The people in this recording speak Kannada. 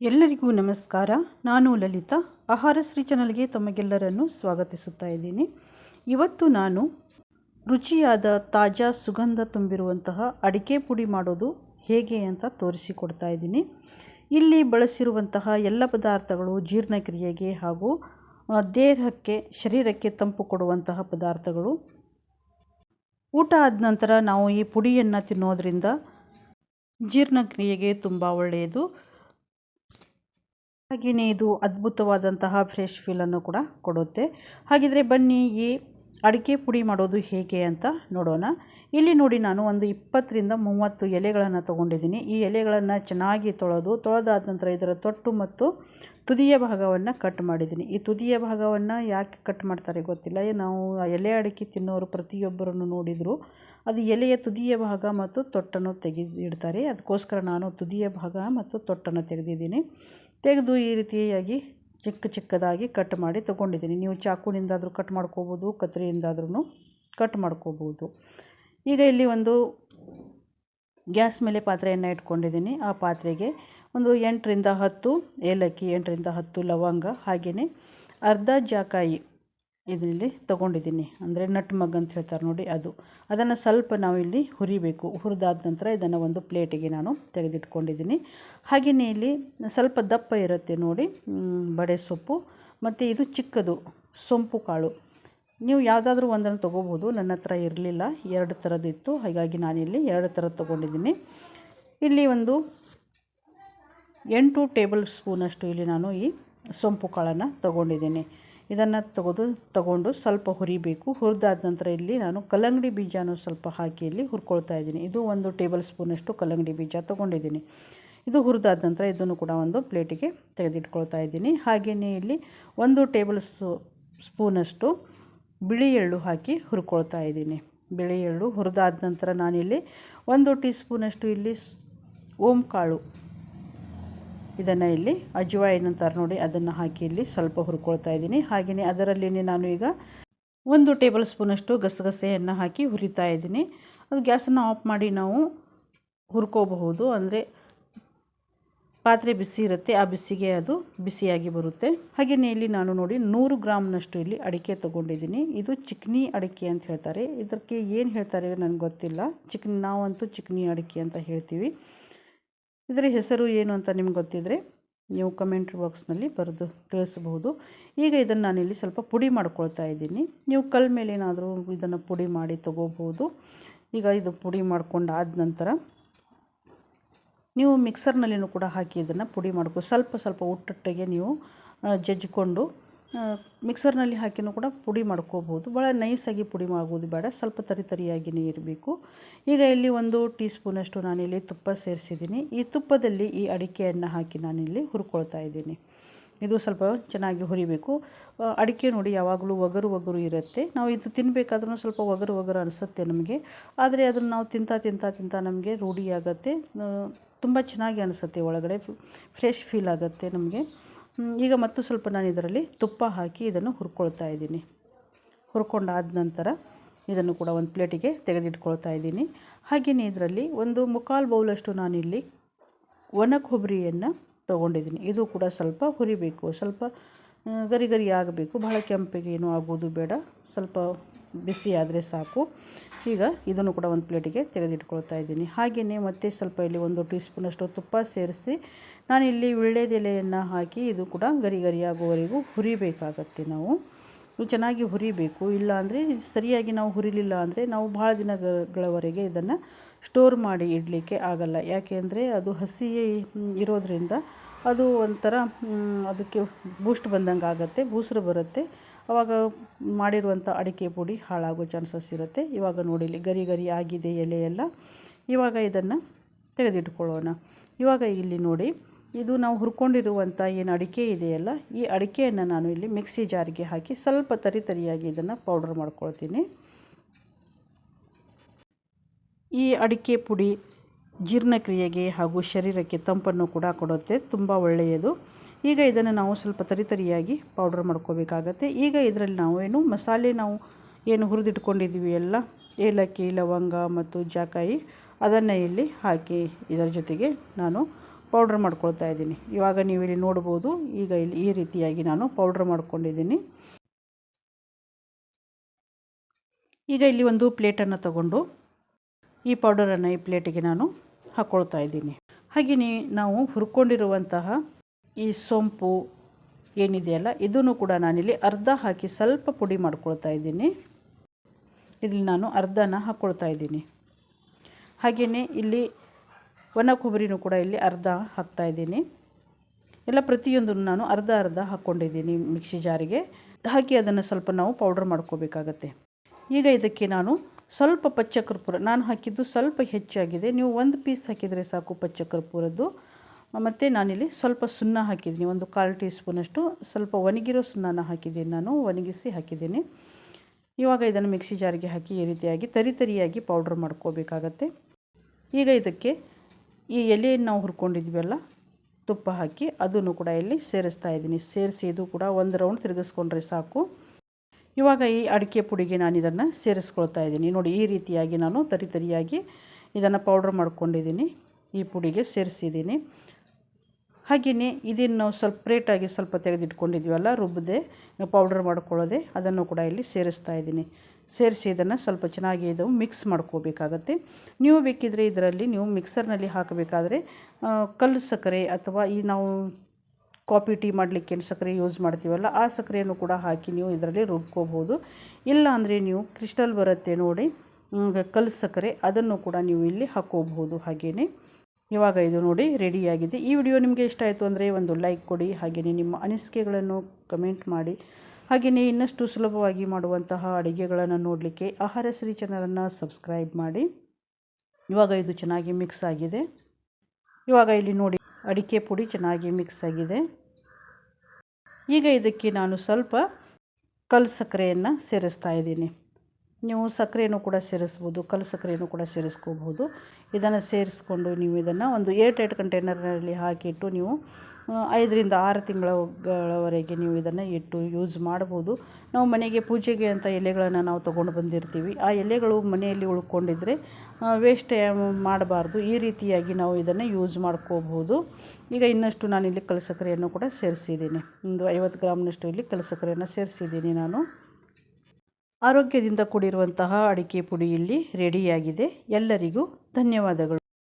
ಎಲ್ಲರಿಗೂ ನಮಸ್ಕಾರ. ನಾನು ಲಲಿತಾ. ಆಹಾರಶ್ರೀ ಚಾನಲ್ಗೆ ತಮಗೆಲ್ಲರನ್ನು ಸ್ವಾಗತಿಸುತ್ತಾ ಇದ್ದೀನಿ. ಇವತ್ತು ನಾನು ರುಚಿಯಾದ ತಾಜಾ ಸುಗಂಧ ತುಂಬಿರುವಂತಹ ಅಡಿಕೆ ಪುಡಿ ಮಾಡೋದು ಹೇಗೆ ಅಂತ ತೋರಿಸಿಕೊಡ್ತಾ ಇದ್ದೀನಿ. ಇಲ್ಲಿ ಬಳಸಿರುವಂತಹ ಎಲ್ಲ ಪದಾರ್ಥಗಳು ಜೀರ್ಣಕ್ರಿಯೆಗೆ ಹಾಗೂ ದೇಹಕ್ಕೆ, ಶರೀರಕ್ಕೆ ತಂಪು ಕೊಡುವಂತಹ ಪದಾರ್ಥಗಳು. ಊಟ ಆದ ನಂತರ ನಾವು ಈ ಪುಡಿಯನ್ನು ತಿನ್ನೋದರಿಂದ ಜೀರ್ಣಕ್ರಿಯೆಗೆ ತುಂಬ ಒಳ್ಳೆಯದು. ಹಾಗೆಯೇ ಇದು ಅದ್ಭುತವಾದಂತಹ ಫ್ರೆಶ್ ಫೀಲನ್ನು ಕೂಡ ಕೊಡುತ್ತೆ. ಹಾಗಿದ್ರೆ ಬನ್ನಿ ಈ ಅಡಿಕೆ ಪುಡಿ ಮಾಡೋದು ಹೇಗೆ ಅಂತ ನೋಡೋಣ. ಇಲ್ಲಿ ನೋಡಿ ನಾನು ಒಂದು ಇಪ್ಪತ್ತರಿಂದ ಮೂವತ್ತು ಎಲೆಗಳನ್ನು ತೊಗೊಂಡಿದ್ದೀನಿ. ಈ ಎಲೆಗಳನ್ನು ಚೆನ್ನಾಗಿ ತೊಳೆದು, ತೊಳೆದಾದ ನಂತರ ಇದರ ತೊಟ್ಟು ಮತ್ತು ತುದಿಯ ಭಾಗವನ್ನು ಕಟ್ ಮಾಡಿದ್ದೀನಿ. ಈ ತುದಿಯ ಭಾಗವನ್ನು ಯಾಕೆ ಕಟ್ ಮಾಡ್ತಾರೆ ಗೊತ್ತಿಲ್ಲ. ನಾವು ಎಲೆ ಅಡಿಕೆ ತಿನ್ನೋರು ಪ್ರತಿಯೊಬ್ಬರನ್ನು ನೋಡಿದರು. ಅದು ಎಲೆಯ ತುದಿಯ ಭಾಗ ಮತ್ತು ತೊಟ್ಟನ್ನು ತೆಗೆದಿಡ್ತಾರೆ. ಅದಕ್ಕೋಸ್ಕರ ನಾನು ತುದಿಯ ಭಾಗ ಮತ್ತು ತೊಟ್ಟನ್ನು ತೆಗೆದಿದ್ದೀನಿ. ತೆಗೆದು ಈ ರೀತಿಯಾಗಿ ಚಿಕ್ಕ ಚಿಕ್ಕದಾಗಿ ಕಟ್ ಮಾಡಿ ತೊಗೊಂಡಿದ್ದೀನಿ. ನೀವು ಚಾಕುನಿಂದಾದರೂ ಕಟ್ ಮಾಡ್ಕೋಬೋದು ಕತ್ರಿಯಿಂದಾದ್ರೂ ಕಟ್ ಮಾಡ್ಕೋಬೋದು. ಈಗ ಇಲ್ಲಿ ಒಂದು ಗ್ಯಾಸ್ ಮೇಲೆ ಪಾತ್ರೆಯನ್ನು ಇಟ್ಕೊಂಡಿದ್ದೀನಿ. ಆ ಪಾತ್ರೆಗೆ ಒಂದು ಎಂಟರಿಂದ ಹತ್ತು ಏಲಕ್ಕಿ, ಎಂಟರಿಂದ ಹತ್ತು ಲವಂಗ, ಹಾಗೆಯೇ ಅರ್ಧ ಜಾಕಾಯಿ ಇದರಲ್ಲಿ ತೊಗೊಂಡಿದ್ದೀನಿ. ಅಂದರೆ ನಟ್ ಮಗ್ ಅಂತ ಹೇಳ್ತಾರೆ ನೋಡಿ ಅದು. ಅದನ್ನು ಸ್ವಲ್ಪ ನಾವು ಇಲ್ಲಿ ಹುರಿಬೇಕು. ಹುರಿದಾದ ನಂತರ ಇದನ್ನು ಒಂದು ಪ್ಲೇಟಿಗೆ ನಾನು ತೆಗೆದಿಟ್ಕೊಂಡಿದ್ದೀನಿ. ಹಾಗೆಯೇ ಇಲ್ಲಿ ಸ್ವಲ್ಪ ದಪ್ಪ ಇರುತ್ತೆ ನೋಡಿ ಬಡೆ ಸೊಪ್ಪು. ಮತ್ತು ಇದು ಚಿಕ್ಕದು, ಸೊಂಪು ಕಾಳು. ನೀವು ಯಾವುದಾದ್ರೂ ಒಂದನ್ನು ತೊಗೋಬೋದು. ನನ್ನ ಹತ್ರ ಇರಲಿಲ್ಲ. ಎರಡು ಥರದ್ದಿತ್ತು ಹಾಗಾಗಿ ನಾನಿಲ್ಲಿ ಎರಡು ಥರದ್ದು ತೊಗೊಂಡಿದ್ದೀನಿ. ಇಲ್ಲಿ ಒಂದು ಎಂಟು ಟೇಬಲ್ ಸ್ಪೂನಷ್ಟು ಇಲ್ಲಿ ನಾನು ಈ ಸೊಂಪು ಕಾಳನ್ನು ತಗೊಂಡಿದ್ದೀನಿ. ಇದನ್ನು ತೆಗೆದು, ತಗೊಂಡು ಸ್ವಲ್ಪ ಹುರಿಬೇಕು. ಹುರಿದಾದ ನಂತರ ಇಲ್ಲಿ ನಾನು ಕಲ್ಲಂಗಡಿ ಬೀಜನೂ ಸ್ವಲ್ಪ ಹಾಕಿ ಇಲ್ಲಿ ಹುರ್ಕೊಳ್ತಾ ಇದ್ದೀನಿ. ಇದು ಒಂದು ಟೇಬಲ್ ಸ್ಪೂನಷ್ಟು ಕಲ್ಲಂಗಡಿ ಬೀಜ ತೊಗೊಂಡಿದ್ದೀನಿ. ಇದು ಹುರಿದಾದ ನಂತರ ಇದನ್ನು ಕೂಡ ಒಂದು ಪ್ಲೇಟಿಗೆ ತೆಗೆದಿಟ್ಕೊಳ್ತಾ ಇದ್ದೀನಿ. ಹಾಗೆಯೇ ಇಲ್ಲಿ ಒಂದು ಟೇಬಲ್ ಸ್ಪೂ, ಸ್ಪೂನಷ್ಟು ಬಿಳಿ ಎಳ್ಳು ಹಾಕಿ ಹುರ್ಕೊಳ್ತಾ ಇದ್ದೀನಿ. ಬಿಳಿ ಎಳ್ಳು ಹುರಿದಾದ ನಂತರ ನಾನಿಲ್ಲಿ ಒಂದು ಟೀ ಸ್ಪೂನಷ್ಟು ಇಲ್ಲಿ ಓಂ ಕಾಳು ಇದನ್ನು ಇಲ್ಲಿ ಅಜ್ವಾಯಿನ್ ಅಂತಾರೆ ನೋಡಿ, ಅದನ್ನು ಹಾಕಿ ಇಲ್ಲಿ ಸ್ವಲ್ಪ ಹುರ್ಕೊಳ್ತಾ ಇದ್ದೀನಿ. ಹಾಗೆಯೇ ಅದರಲ್ಲಿನೇ ನಾನು ಈಗ ಒಂದು ಟೇಬಲ್ ಸ್ಪೂನಷ್ಟು ಗಸಗಸೆಯನ್ನು ಹಾಕಿ ಹುರಿತಾ ಇದ್ದೀನಿ. ಅದು ಗ್ಯಾಸನ್ನು ಆಫ್ ಮಾಡಿ ನಾವು ಹುರ್ಕೋಬಹುದು. ಅಂದರೆ ಪಾತ್ರೆ ಬಿಸಿ ಇರುತ್ತೆ, ಆ ಬಿಸಿಗೆ ಅದು ಬಿಸಿಯಾಗಿ ಬರುತ್ತೆ. ಹಾಗೆಯೇ ಇಲ್ಲಿ ನಾನು ನೋಡಿ ನೂರು ಗ್ರಾಮ್ನಷ್ಟು ಇಲ್ಲಿ ಅಡಿಕೆ ತೊಗೊಂಡಿದ್ದೀನಿ. ಇದು ಚಿಕ್ನಿ ಅಡಿಕೆ ಅಂತ ಹೇಳ್ತಾರೆ. ಇದಕ್ಕೆ ಏನು ಹೇಳ್ತಾರೆ ನನಗೆ ಗೊತ್ತಿಲ್ಲ. ಚಿಕ್ನಿ, ನಾವಂತೂ ಚಿಕ್ನಿ ಅಡಿಕೆ ಅಂತ ಹೇಳ್ತೀವಿ. ಇದರ ಹೆಸರು ಏನು ಅಂತ ನಿಮ್ಗೆ ಗೊತ್ತಿದ್ರೆ ನೀವು ಕಮೆಂಟ್ ಬಾಕ್ಸ್ನಲ್ಲಿ ಬರೆದು ತಿಳಿಸಬಹುದು. ಈಗ ಇದನ್ನು ನಾನಿಲ್ಲಿ ಸ್ವಲ್ಪ ಪುಡಿ ಮಾಡ್ಕೊಳ್ತಾ ಇದ್ದೀನಿ. ನೀವು ಕಲ್ ಮೇಲೆ ಏನಾದರೂ ಇದನ್ನು ಪುಡಿ ಮಾಡಿ ತೊಗೋಬೋದು ಈಗ ಇದು ಪುಡಿ ಮಾಡ್ಕೊಂಡು ಆದ ನಂತರ ನೀವು ಮಿಕ್ಸರ್ನಲ್ಲಿನೂ ಕೂಡ ಹಾಕಿ ಇದನ್ನು ಪುಡಿ ಮಾಡ್ಕೊ, ಸ್ವಲ್ಪ ಸ್ವಲ್ಪ ಉಟ್ಟೊಟ್ಟಿಗೆ ನೀವು ಜಜ್ಜಿಕೊಂಡು ಮಿಕ್ಸರ್ನಲ್ಲಿ ಹಾಕಿನೂ ಕೂಡ ಪುಡಿ ಮಾಡ್ಕೋಬೋದು. ಭಾಳ ನೈಸಾಗಿ ಪುಡಿ ಮಾಡ್ಬೋದು, ಬೇಡ. ಸ್ವಲ್ಪ ತರಿ ತರಿಯಾಗಿಯೇ ಇರಬೇಕು. ಈಗ ಇಲ್ಲಿ ಒಂದು ಟೀ ಸ್ಪೂನಷ್ಟು ನಾನಿಲ್ಲಿ ತುಪ್ಪ ಸೇರಿಸಿದ್ದೀನಿ. ಈ ತುಪ್ಪದಲ್ಲಿ ಈ ಅಡಿಕೆಯನ್ನು ಹಾಕಿ ನಾನಿಲ್ಲಿ ಹುರ್ಕೊಳ್ತಾ ಇದ್ದೀನಿ. ಇದು ಸ್ವಲ್ಪ ಚೆನ್ನಾಗಿ ಹುರಿಬೇಕು. ಅಡಿಕೆ ನೋಡಿ ಯಾವಾಗಲೂ ಒಗರು ಒಗರು ಇರುತ್ತೆ. ನಾವು ಇದು ತಿನ್ನಬೇಕಾದ್ರೂ ಸ್ವಲ್ಪ ಒಗರು ಒಗರು ಅನಿಸುತ್ತೆ ನಮಗೆ. ಆದರೆ ಅದನ್ನು ನಾವು ತಿಂತಾ ತಿಂತಾ ತಿಂತಾ ನಮಗೆ ರೂಢಿಯಾಗತ್ತೆ. ತುಂಬ ಚೆನ್ನಾಗಿ ಅನಿಸುತ್ತೆ ಒಳಗಡೆ. ಫ್ರೆಶ್ ಫೀಲ್ ಆಗುತ್ತೆ ನಮಗೆ. ಈಗ ಮತ್ತು ಸ್ವಲ್ಪ ನಾನು ಇದರಲ್ಲಿ ತುಪ್ಪ ಹಾಕಿ ಇದನ್ನು ಹುರ್ಕೊಳ್ತಾ ಇದ್ದೀನಿ. ಹುರ್ಕೊಂಡಾದ ನಂತರ ಇದನ್ನು ಕೂಡ ಒಂದು ಪ್ಲೇಟಿಗೆ ತೆಗೆದಿಟ್ಕೊಳ್ತಾ ಇದ್ದೀನಿ. ಹಾಗೆಯೇ ಇದರಲ್ಲಿ ಒಂದು ಮುಕ್ಕಾಲು ಬೌಲಷ್ಟು ನಾನಿಲ್ಲಿ ಒಣ ಕೊಬ್ಬರಿಯನ್ನು ತೊಗೊಂಡಿದ್ದೀನಿ. ಇದು ಕೂಡ ಸ್ವಲ್ಪ ಹುರಿಬೇಕು. ಸ್ವಲ್ಪ ಗರಿ ಗರಿ ಆಗಬೇಕು. ಬಹಳ ಕೆಂಪಿಗೆ ಏನೂ ಆಗೋದು ಬೇಡ. ಸ್ವಲ್ಪ ಬಿಸಿ ಆದರೆ ಸಾಕು. ಈಗ ಇದನ್ನು ಕೂಡ ಒಂದು ಪ್ಲೇಟಿಗೆ ತೆಗೆದಿಟ್ಕೊಳ್ತಾ ಇದ್ದೀನಿ. ಹಾಗೆಯೇ ಮತ್ತೆ ಸ್ವಲ್ಪ ಇಲ್ಲಿ ಒಂದು ಟೀ ಸ್ಪೂನಷ್ಟು ತುಪ್ಪ ಸೇರಿಸಿ ನಾನಿಲ್ಲಿ ವಿಳ್ಳೆದೆಲೆಯನ್ನು ಹಾಕಿ ಇದು ಕೂಡ ಗರಿ ಗರಿ ಆಗುವವರೆಗೂ ಹುರಿಬೇಕಾಗತ್ತೆ ನಾವು. ಚೆನ್ನಾಗಿ ಹುರಿಬೇಕು. ಇಲ್ಲ ಅಂದರೆ ಸರಿಯಾಗಿ ನಾವು ಹುರಿಲಿಲ್ಲ ಅಂದರೆ ನಾವು ಭಾಳ ದಿನಗಳವರೆಗೆ ಇದನ್ನು ಸ್ಟೋರ್ ಮಾಡಿ ಇಡಲಿಕ್ಕೆ ಆಗಲ್ಲ. ಯಾಕೆಂದರೆ ಅದು ಹಸಿ ಇರೋದರಿಂದ ಇರೋದ್ರಿಂದ ಅದು ಒಂಥರ ಅದಕ್ಕೆ ಬೂಸ್ಟ್ ಬಂದಂಗೆ ಆಗುತ್ತೆ, ಬೂಸ್ರು ಬರುತ್ತೆ. ಅವಾಗ ಮಾಡಿರುವಂಥ ಅಡಿಕೆ ಪುಡಿ ಹಾಳಾಗೋ ಚಾನ್ಸಸ್ ಇರುತ್ತೆ. ಇವಾಗ ನೋಡಿ ಗರಿ ಗರಿ ಆಗಿದೆ ಎಲೆ ಎಲ್ಲ ಇವಾಗ ಇದನ್ನು ತೆಗೆದಿಟ್ಕೊಳ್ಳೋಣ. ಇವಾಗ ಇಲ್ಲಿ ನೋಡಿ, ಇದು ನಾವು ಹುರ್ಕೊಂಡಿರುವಂಥ ಏನು ಅಡಿಕೆ ಇದೆಯಲ್ಲ, ಈ ಅಡಿಕೆಯನ್ನು ನಾನು ಇಲ್ಲಿ ಮಿಕ್ಸಿ ಜಾರಿಗೆ ಹಾಕಿ ಸ್ವಲ್ಪ ತರಿ ತರಿಯಾಗಿ ಇದನ್ನು ಪೌಡ್ರ್ ಮಾಡ್ಕೊಳ್ತೀನಿ. ಈ ಅಡಿಕೆ ಪುಡಿ ಜೀರ್ಣಕ್ರಿಯೆಗೆ ಹಾಗೂ ಶರೀರಕ್ಕೆ ತಂಪನ್ನು ಕೂಡ ಕೊಡುತ್ತೆ, ತುಂಬ ಒಳ್ಳೆಯದು. ಈಗ ಇದನ್ನು ನಾವು ಸ್ವಲ್ಪ ತರಿತರಿಯಾಗಿ ಪೌಡರ್ ಮಾಡ್ಕೋಬೇಕಾಗತ್ತೆ. ಈಗ ಇದರಲ್ಲಿ ನಾವು ಏನು, ಮಸಾಲೆ ನಾವು ಏನು ಹುರಿದಿಟ್ಕೊಂಡಿದ್ದೀವಿ ಎಲ್ಲ, ಏಲಕ್ಕಿ, ಲವಂಗ ಮತ್ತು ಜಾಕಾಯಿ, ಅದನ್ನು ಇಲ್ಲಿ ಹಾಕಿ ಇದರ ಜೊತೆಗೆ ನಾನು ಪೌಡ್ರ್ ಮಾಡ್ಕೊಳ್ತಾ ಇದ್ದೀನಿ. ಇವಾಗ ನೀವು ಇಲ್ಲಿ ನೋಡ್ಬೋದು, ಈಗ ಇಲ್ಲಿ ಈ ರೀತಿಯಾಗಿ ನಾನು ಪೌಡ್ರ್ ಮಾಡ್ಕೊಂಡಿದ್ದೀನಿ. ಈಗ ಇಲ್ಲಿ ಒಂದು ಪ್ಲೇಟನ್ನು ತಗೊಂಡು ಈ ಪೌಡರನ್ನು ಈ ಪ್ಲೇಟಿಗೆ ನಾನು ಹಾಕ್ಕೊಳ್ತಾ ಇದ್ದೀನಿ. ಹಾಗೆಯೇ ನಾವು ಹುರ್ಕೊಂಡಿರುವಂತಹ ಈ ಸೊಂಪು ಏನಿದೆಯಲ್ಲ ಇದನ್ನು ಕೂಡ ನಾನಿಲ್ಲಿ ಅರ್ಧ ಹಾಕಿ ಸ್ವಲ್ಪ ಪುಡಿ ಮಾಡ್ಕೊಳ್ತಾ ಇದ್ದೀನಿ. ಇಲ್ಲಿ ನಾನು ಅರ್ಧನ ಹಾಕ್ಕೊಳ್ತಾ ಇದ್ದೀನಿ. ಹಾಗೆಯೇ ಇಲ್ಲಿ ಒಣ ಕೊಬ್ಬರಿನೂ ಕೂಡ ಇಲ್ಲಿ ಅರ್ಧ ಹಾಕ್ತಾ ಇದ್ದೀನಿ. ಎಲ್ಲ ಪ್ರತಿಯೊಂದನ್ನು ನಾನು ಅರ್ಧ ಅರ್ಧ ಹಾಕ್ಕೊಂಡಿದ್ದೀನಿ ಮಿಕ್ಸಿ ಜಾರಿಗೆ. ಹಾಕಿ ಅದನ್ನು ಸ್ವಲ್ಪ ನಾವು ಪೌಡ್ರ್ ಮಾಡ್ಕೋಬೇಕಾಗತ್ತೆ. ಈಗ ಇದಕ್ಕೆ ನಾನು ಸ್ವಲ್ಪ ಪಚ್ಚ ಕರ್ಪೂರ ನಾನು ಹಾಕಿದ್ದು ಸ್ವಲ್ಪ ಹೆಚ್ಚಾಗಿದೆ. ನೀವು ಒಂದು ಪೀಸ್ ಹಾಕಿದರೆ ಸಾಕು ಪಚ್ಚ ಕರ್ಪೂರದ್ದು ಮತ್ತು ನಾನಿಲ್ಲಿ ಸ್ವಲ್ಪ ಸುಣ್ಣ ಹಾಕಿದ್ದೀನಿ, ಒಂದು ಕಾಲು ಟೀ ಸ್ಪೂನಷ್ಟು ಸ್ವಲ್ಪ ಒಣಗಿರೋ ಸುಣ್ಣನ ಹಾಕಿದ್ದೀನಿ ನಾನು, ಒಣಗಿಸಿ ಹಾಕಿದ್ದೀನಿ. ಇವಾಗ ಇದನ್ನು ಮಿಕ್ಸಿ ಜಾರಿಗೆ ಹಾಕಿ ಈ ರೀತಿಯಾಗಿ ತರಿ ತರಿಯಾಗಿ ಪೌಡ್ರ್ ಮಾಡ್ಕೋಬೇಕಾಗತ್ತೆ. ಈಗ ಇದಕ್ಕೆ ಈ ಎಲೆಯನ್ನು ನಾವು ಹುರ್ಕೊಂಡಿದ್ವಲ್ಲ, ತುಪ್ಪ ಹಾಕಿ ಅದನ್ನು ಕೂಡ ಇಲ್ಲಿ ಸೇರಿಸ್ತಾ ಇದ್ದೀನಿ. ಸೇರಿಸಿ ಇದು ಕೂಡ ಒಂದು ರೌಂಡ್ ತಿರುಗಿಸ್ಕೊಂಡ್ರೆ ಸಾಕು. ಇವಾಗ ಈ ಅಡಿಕೆ ಪುಡಿಗೆ ನಾನು ಇದನ್ನು ಸೇರಿಸ್ಕೊಳ್ತಾ ಇದ್ದೀನಿ. ನೋಡಿ, ಈ ರೀತಿಯಾಗಿ ನಾನು ತರಿ ತರಿಯಾಗಿ ಇದನ್ನು ಪೌಡ್ರ್ ಮಾಡ್ಕೊಂಡಿದ್ದೀನಿ. ಈ ಪುಡಿಗೆ ಸೇರಿಸಿದ್ದೀನಿ. ಹಾಗೆಯೇ ಇದನ್ನು ನಾವು ಸಪ್ರೇಟಾಗಿ ಸ್ವಲ್ಪ ತೆಗೆದಿಟ್ಕೊಂಡಿದ್ವಲ್ಲ ರುಬ್ಬದೆ ಪೌಡ್ರ್ ಮಾಡ್ಕೊಳ್ಳೋದೆ ಅದನ್ನು ಕೂಡ ಇಲ್ಲಿ ಸೇರಿಸ್ತಾ ಇದ್ದೀನಿ. ಸೇರಿಸಿ ಇದನ್ನು ಸ್ವಲ್ಪ ಚೆನ್ನಾಗಿ ಇದು ಮಿಕ್ಸ್ ಮಾಡ್ಕೋಬೇಕಾಗತ್ತೆ. ನೀವು ಬೇಕಿದ್ದರೆ ಇದರಲ್ಲಿ ನೀವು ಮಿಕ್ಸರ್ನಲ್ಲಿ ಹಾಕಬೇಕಾದ್ರೆ ಕಲ್ಲು ಸಕ್ಕರೆ ಅಥವಾ ಈ ನಾವು ಕಾಫಿ, ಟೀ ಮಾಡಲಿಕ್ಕೆ ಏನು ಸಕ್ಕರೆ ಯೂಸ್ ಮಾಡ್ತೀವಲ್ಲ, ಆ ಸಕ್ಕರೆಯನ್ನು ಕೂಡ ಹಾಕಿ ನೀವು ಇದರಲ್ಲಿ ರುಬ್ಕೋಬೋದು ಇಲ್ಲ ಅಂದರೆ ನೀವು ಕ್ರಿಸ್ಟಲ್ ಬರುತ್ತೆ ನೋಡಿ ಕಲ್ಲು ಸಕ್ಕರೆ, ಅದನ್ನು ಕೂಡ ನೀವು ಇಲ್ಲಿ ಹಾಕೋಬಹುದು ಹಾಗೆಯೇ ಇವಾಗ ಇದು ನೋಡಿ ರೆಡಿಯಾಗಿದೆ ಈ ವಿಡಿಯೋ ನಿಮಗೆ ಇಷ್ಟ ಆಯಿತು ಅಂದರೆ ಒಂದು ಲೈಕ್ ಕೊಡಿ ಹಾಗೆಯೇ ನಿಮ್ಮ ಅನಿಸಿಕೆಗಳನ್ನು ಕಮೆಂಟ್ ಮಾಡಿ. ಹಾಗೆಯೇ ಇನ್ನಷ್ಟು ಸುಲಭವಾಗಿ ಮಾಡುವಂತಹ ಅಡುಗೆಗಳನ್ನು ನೋಡಲಿಕ್ಕೆ ಆಹಾರ ಶ್ರೀ ಚಾನಲನ್ನು ಸಬ್ಸ್ಕ್ರೈಬ್ ಮಾಡಿ. ಇವಾಗ ಇದು ಚೆನ್ನಾಗಿ ಮಿಕ್ಸ್ ಆಗಿದೆ. ಇವಾಗ ಇಲ್ಲಿ ನೋಡಿ ಅಡಿಕೆ ಪುಡಿ ಚೆನ್ನಾಗಿ ಮಿಕ್ಸ್ ಆಗಿದೆ. ಈಗ ಇದಕ್ಕೆ ನಾನು ಸ್ವಲ್ಪ ಕಲ್ಲು ಸಕ್ಕರೆಯನ್ನು ಸೇರಿಸ್ತಾ ಇದ್ದೀನಿ. ನೀವು ಸಕ್ಕರೆಯನ್ನು ಕೂಡ ಸೇರಿಸ್ಬೋದು, ಕಲ್ಲು ಸಕ್ಕರೆಯನ್ನು ಕೂಡ ಸೇರಿಸ್ಕೋಬಹುದು. ಇದನ್ನು ಸೇರಿಸ್ಕೊಂಡು ನೀವು ಇದನ್ನು ಒಂದು ಏರ್ ಟೈಟ್ ಕಂಟೈನರ್ನಲ್ಲಿ ಹಾಕಿಟ್ಟು ನೀವು ಐದರಿಂದ ಆರು ತಿಂಗಳವರೆಗೆ ನೀವು ಇದನ್ನು ಇಟ್ಟು ಯೂಸ್ ಮಾಡ್ಬೋದು. ನಾವು ಮನೆಗೆ ಪೂಜೆಗೆ ಅಂತ ಎಲೆಗಳನ್ನು ನಾವು ತೊಗೊಂಡು ಬಂದಿರ್ತೀವಿ. ಆ ಎಲೆಗಳು ಮನೆಯಲ್ಲಿ ಉಳ್ಕೊಂಡಿದ್ರೆ ವೇಸ್ಟ್ ಮಾಡಬಾರ್ದು. ಈ ರೀತಿಯಾಗಿ ನಾವು ಇದನ್ನು ಯೂಸ್ ಮಾಡ್ಕೋಬಹುದು. ಈಗ ಇನ್ನಷ್ಟು ನಾನು ಇಲ್ಲಿ ಕಲಸಕ್ಕರೆಯನ್ನು ಕೂಡ ಸೇರಿಸಿದ್ದೀನಿ. ಒಂದು ಐವತ್ತು ಗ್ರಾಮ್ನಷ್ಟು ಇಲ್ಲಿ ಕಲಸಕ್ಕರೆಯನ್ನು ಸಕ್ಕರೆಯನ್ನು ಸೇರಿಸಿದ್ದೀನಿ ನಾನು. ಆರೋಗ್ಯದಿಂದ ಕೂಡಿರುವಂತಹ ಅಡಿಕೆ ಪುಡಿ ಇಲ್ಲಿ ರೆಡಿಯಾಗಿದೆ. ಎಲ್ಲರಿಗೂ ಧನ್ಯವಾದಗಳು.